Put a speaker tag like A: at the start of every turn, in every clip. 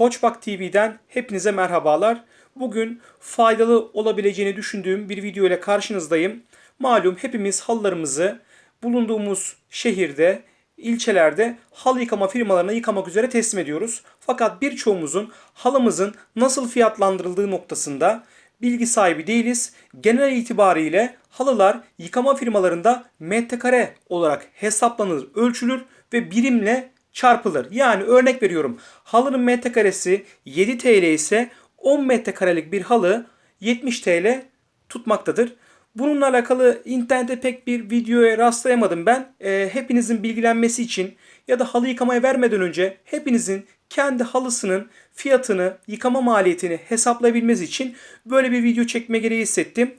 A: Koçbak TV'den hepinize merhabalar. Bugün faydalı olabileceğini düşündüğüm bir video ile karşınızdayım. Malum hepimiz halılarımızı bulunduğumuz şehirde, ilçelerde halı yıkama firmalarına yıkamak üzere teslim ediyoruz. Fakat birçoğumuzun halımızın nasıl fiyatlandırıldığı noktasında bilgi sahibi değiliz. Genel itibariyle halılar yıkama firmalarında metrekare olarak hesaplanır, ölçülür ve birimle çarpılır. Yani örnek veriyorum. Halının metrekaresi 7 TL ise 10 metrekarelik bir halı 70 TL tutmaktadır. Bununla alakalı internette pek bir videoya rastlayamadım ben. Ee, hepinizin bilgilenmesi için ya da halı yıkamaya vermeden önce hepinizin kendi halısının fiyatını, yıkama maliyetini hesaplayabilmeniz için böyle bir video çekme gereği hissettim.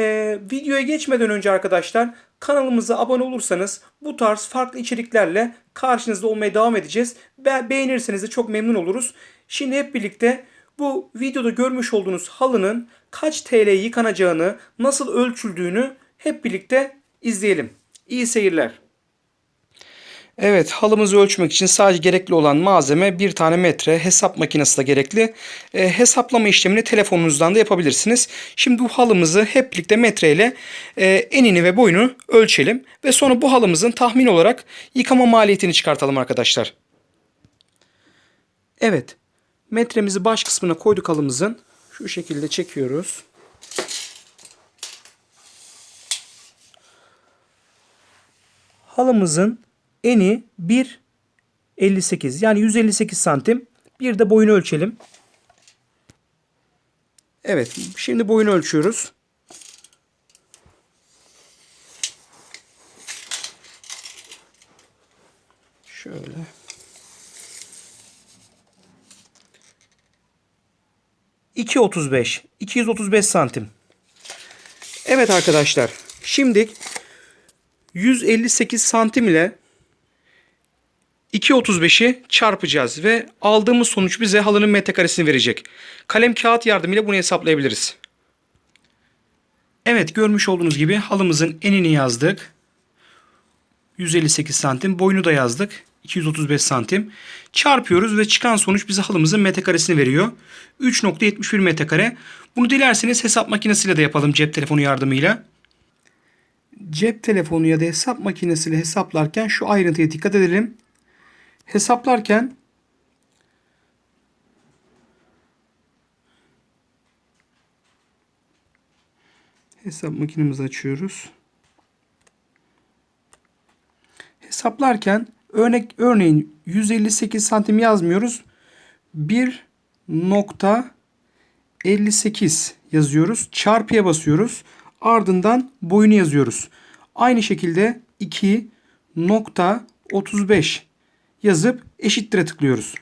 A: Ee, videoya geçmeden önce arkadaşlar kanalımıza abone olursanız bu tarz farklı içeriklerle karşınızda olmaya devam edeceğiz. Be beğenirseniz de çok memnun oluruz. Şimdi hep birlikte bu videoda görmüş olduğunuz halının kaç TL yıkanacağını, nasıl ölçüldüğünü hep birlikte izleyelim. İyi seyirler. Evet halımızı ölçmek için sadece gerekli olan malzeme bir tane metre hesap makinesi de gerekli. E, hesaplama işlemini telefonunuzdan da yapabilirsiniz. Şimdi bu halımızı hep birlikte metreyle e, enini ve boyunu ölçelim. Ve sonra bu halımızın tahmin olarak yıkama maliyetini çıkartalım arkadaşlar. Evet metremizi baş kısmına koyduk halımızın. Şu şekilde çekiyoruz. Halımızın eni 1.58 yani 158 santim. Bir de boyunu ölçelim. Evet şimdi boyunu ölçüyoruz. Şöyle. ...2.35... ...235 santim. Evet arkadaşlar... ...şimdi... ...158 santim ile... 2.35'i çarpacağız ve aldığımız sonuç bize halının metrekaresini verecek. Kalem kağıt yardımıyla bunu hesaplayabiliriz. Evet görmüş olduğunuz gibi halımızın enini yazdık. 158 santim. Boyunu da yazdık. 235 santim. Çarpıyoruz ve çıkan sonuç bize halımızın metrekaresini veriyor. 3.71 metrekare. Bunu dilerseniz hesap makinesiyle de yapalım cep telefonu yardımıyla. Cep telefonu ya da hesap makinesiyle hesaplarken şu ayrıntıya dikkat edelim hesaplarken hesap makinemizi açıyoruz. Hesaplarken örnek örneğin 158 santim yazmıyoruz. 1.58 yazıyoruz. Çarpıya basıyoruz. Ardından boyunu yazıyoruz. Aynı şekilde 2.35 yazıp eşittir'e tıklıyoruz.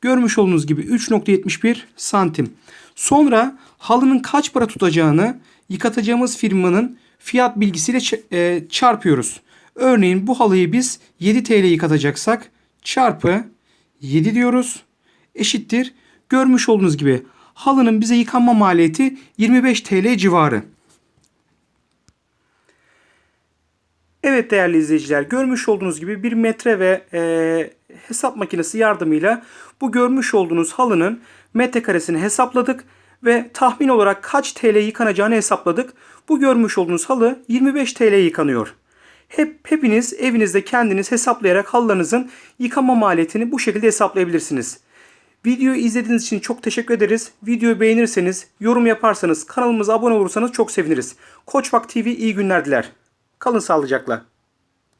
A: Görmüş olduğunuz gibi 3.71 santim. Sonra halının kaç para tutacağını yıkatacağımız firmanın fiyat bilgisiyle e, çarpıyoruz. Örneğin bu halıyı biz 7 TL yıkatacaksak çarpı 7 diyoruz. Eşittir. Görmüş olduğunuz gibi halının bize yıkanma maliyeti 25 TL civarı. Evet değerli izleyiciler görmüş olduğunuz gibi bir metre ve e, hesap makinesi yardımıyla bu görmüş olduğunuz halının metrekaresini hesapladık ve tahmin olarak kaç TL yıkanacağını hesapladık. Bu görmüş olduğunuz halı 25 TL yıkanıyor. Hep hepiniz evinizde kendiniz hesaplayarak halılarınızın yıkama maliyetini bu şekilde hesaplayabilirsiniz. Videoyu izlediğiniz için çok teşekkür ederiz. Videoyu beğenirseniz, yorum yaparsanız, kanalımıza abone olursanız çok seviniriz. Koçbak TV iyi günler diler. Kalın sağlıcakla.